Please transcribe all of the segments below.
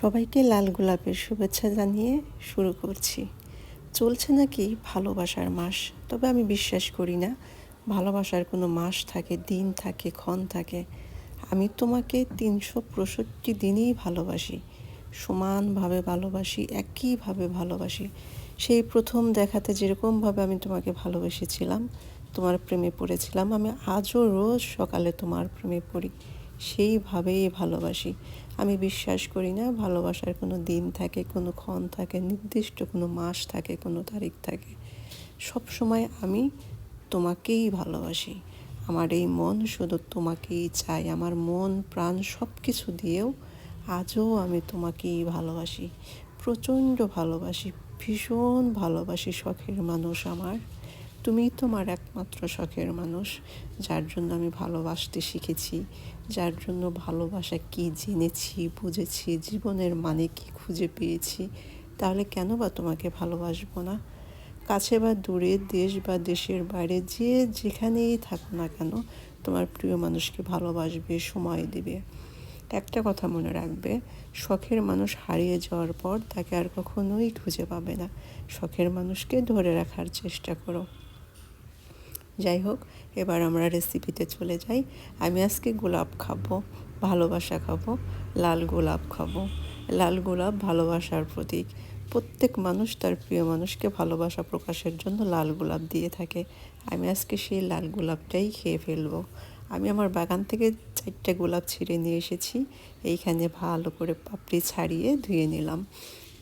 সবাইকে লাল গোলাপের শুভেচ্ছা জানিয়ে শুরু করছি। চলছে নাকি ভালোবাসার মাস? তবে আমি বিশ্বাস করি না। ভালোবাসার কোনো মাস থাকে, দিন থাকে, ক্ষণ থাকে। আমি তোমাকে তিনশো পঁয়ষট্টি দিনেই ভালোবাসি। সমানভাবে ভালোবাসি, একইভাবে ভালোবাসি। সেই প্রথম দেখাতে যেরকমভাবে আমি তোমাকে ভালোবেসেছিলাম, তোমার প্রেমে পড়েছিলাম, আমি আজও রোজ সকালে তোমার প্রেমে পড়ি। সেইভাবেই ভালোবাসি। আমি বিশ্বাস করি না ভালোবাসার কোনো দিন থাকে, কোনো ক্ষণ থাকে, নির্দিষ্ট কোনো মাস থাকে, কোনো তারিখ থাকে। সব সময় আমি তোমাকেই ভালোবাসি। আমার এই মন শুধু তোমাকেই চাই। আমার মন, প্রাণ সব কিছু দিয়েও আজও আমি তোমাকেই ভালোবাসি। প্রচণ্ড ভালোবাসি, ভীষণ ভালোবাসি শখের মানুষ আমার। তুমি তোমার একমাত্র শখের মানুষ, যার জন্য আমি ভালোবাসতে শিখেছি, যার জন্য ভালোবাসা কি জেনেছি, বুঝেছি, জীবনের মানে কি খুঁজে পেয়েছি, তাহলে কেন বা তোমাকে ভালোবাসবো না? কাছে বা দূরে, দেশ বা দেশের বাইরে, যে যেখানেই থাকো না কেন, তোমার প্রিয় মানুষকে ভালোবাসবে, সময় দিবে। একটা কথা মনে রাখবে, শখের মানুষ হারিয়ে যাওয়ার পর তাকে আর কখনোই খুঁজে পাবে না। শখের মানুষকে ধরে রাখার চেষ্টা করো। যাই হোক, এবার আমরা রেসিপিতে চলে যাই। আমি আজকে গোলাপ খাব, ভালোবাসা খাব, লাল গোলাপ খাব। লাল গোলাপ ভালোবাসার প্রতীক। প্রত্যেক মানুষ তার প্রিয় মানুষকে ভালোবাসা প্রকাশের জন্য লাল গোলাপ দিয়ে থাকে। আমি আজকে সেই লাল গোলাপটাই খেয়ে ফেলব। আমি আমার বাগান থেকে চারটে গোলাপ ছিঁড়ে নিয়ে এসেছি। এইখানে ভালো করে পাপড়ি ছাড়িয়ে ধুয়ে নিলাম।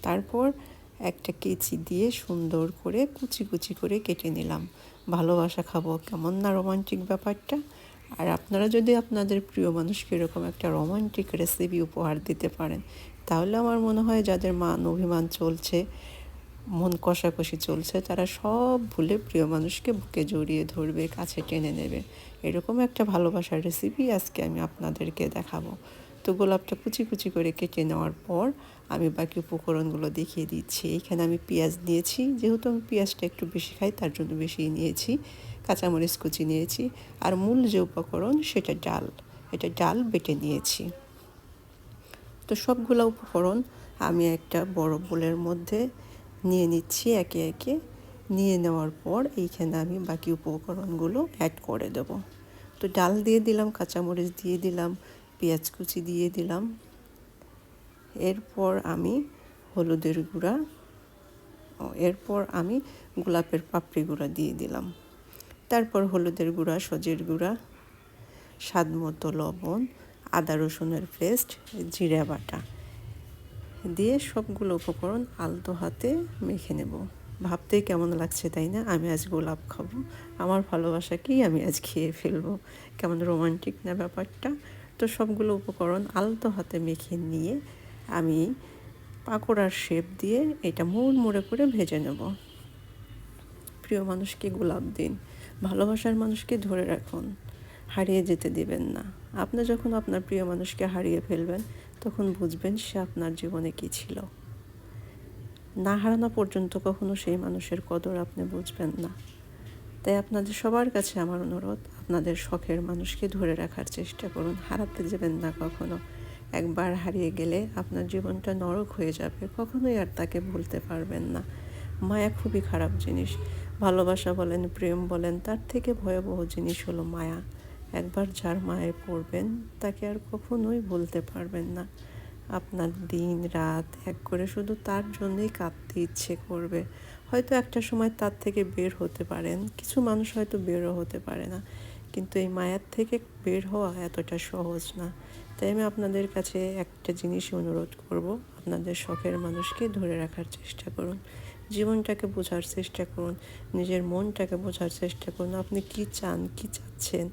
তারপর একটা কেচি দিয়ে সুন্দর করে কুচি কুচি করে কেটে নিলাম। ভালোবাসা খাব, কেমন না রোমান্টিক ব্যাপারটা? আর আপনারা যদি আপনাদের প্রিয় মানুষকে এরকম একটা রোমান্টিক রেসিপি উপহার দিতে পারেন, তাহলে আমার মনে হয় যাদের মান অভিমান চলছে, মন কষাকষি চলছে, তারা সব ভুলে প্রিয় মানুষকে বুকে জড়িয়ে ধরবে, কাছে টেনে নেবে। এরকম একটা ভালোবাসার রেসিপি আজকে আমি আপনাদেরকে দেখাবো। তো গোলাপটা কুচি কুচি করে কেটে নেওয়ার পর আমি বাকি উপকরণগুলো দেখিয়ে দিচ্ছি। এখানে আমি পেঁয়াজ নিয়েছি। যেহেতু আমি পেঁয়াজটা একটু বেশি খাই, তার জন্য বেশি নিয়েছি। কাঁচামরিচ কুচি নিয়েছি। আর মূল যে উপকরণ, সেটা ডাল। এটা ডাল বেটে নিয়েছি। তো সবগুলো উপকরণ আমি একটা বড় বোলের মধ্যে নিয়ে নিচ্ছি একে একে। নিয়ে নেওয়ার পর এইখানে আমি বাকি উপকরণগুলো অ্যাড করে দেব। তো ডাল দিয়ে দিলাম, কাঁচামরিচ দিয়ে দিলাম। পেঁয়াজ কুচি দিয়ে দিলাম। এরপর আমি হলুদের গুঁড়া এরপর আমি গোলাপের পাপড়ি গুঁড়া দিয়ে দিলাম। তারপর হলুদের গুঁড়া, সজের গুঁড়া, স্বাদ মতো লবণ, আদা রসুনের পেস্ট, জিরা বাটা দিয়ে সবগুলো উপকরণ আলতো হাতে মেখে নেব। ভাবতেই কেমন লাগছে তাই না? আমি আজ গোলাপ খাব। আমার ভালোবাসাকেই আমি আজ খেয়ে ফেলব? কেমন রোমান্টিক না ব্যাপারটা? তো সবগুলো উপকরণ আলতো হাতে মেখে নিয়ে আমি পাকোড়ার শেপ দিয়ে এটা মুড়মুড়ে করে ভেজে নেব। প্রিয় মানুষকে গোলাপ দিন, ভালোবাসার মানুষকে ধরে রাখুন, হারিয়ে যেতে দিবেন না। আপনি যখন আপনার প্রিয় মানুষকে হারিয়ে ফেলবেন, তখন বুঝবেন সে আপনার জীবনে কী ছিল। না হারানো পর্যন্ত কখনো সেই মানুষের কদর আপনি বুঝবেন না। তাই আপনাদের সবার কাছে আমার অনুরোধ, আপনাদের শখের মানুষকে ধরে রাখার চেষ্টা করুন। হারাতে যাবেন না কখনো। একবার হারিয়ে গেলে আপনার জীবনটা নরক হয়ে যাবে। কখনোই আর তাকে ভুলতে পারবেন না। মায়া খুবই খারাপ জিনিস। ভালোবাসা বলেন, প্রেম বলেন, তার থেকে ভয়াবহ জিনিস হলো মায়া। একবার যার মায়ে পড়বেন, তাকে আর কখনোই ভুলতে পারবেন না। আপনার দিন, রাত এক করে শুধু তার জন্যই কাঁদতে ইচ্ছে করবে। হয়তো একটা সময় তার থেকে বের হতে পারেন। কিছু মানুষ হয়তো বেরও হতে পারে না। কিন্তু এই মায়ার থেকে বের হওয়া এতটা সহজ না। তাই আমি আপনাদের কাছে একটা জিনিসই অনুরোধ করব। আপনাদের শখের মানুষকে ধরে রাখার চেষ্টা করুন। জীবনটাকে বোঝার চেষ্টা করুন। নিজের মনটাকে বোঝার চেষ্টা করুন। আপনি কি চান, কি চাচ্ছেন?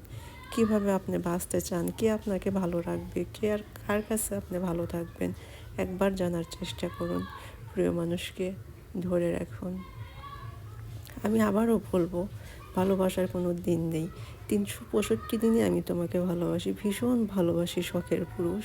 কীভাবে আপনি বাঁচতে চান? কে আপনাকে ভালো রাখবে? কে আর কার কাছে আপনি ভালো থাকবেন? একবার জানার চেষ্টা করুন প্রিয় মানুষকে ধরে রাখুন। আমি আবারও বলব, ভালোবাসার কোনো দিন নেই। তিনশো পঁয়ষট্টি দিনে আমি তোমাকে ভালোবাসি। ভীষণ ভালোবাসি শখের পুরুষ।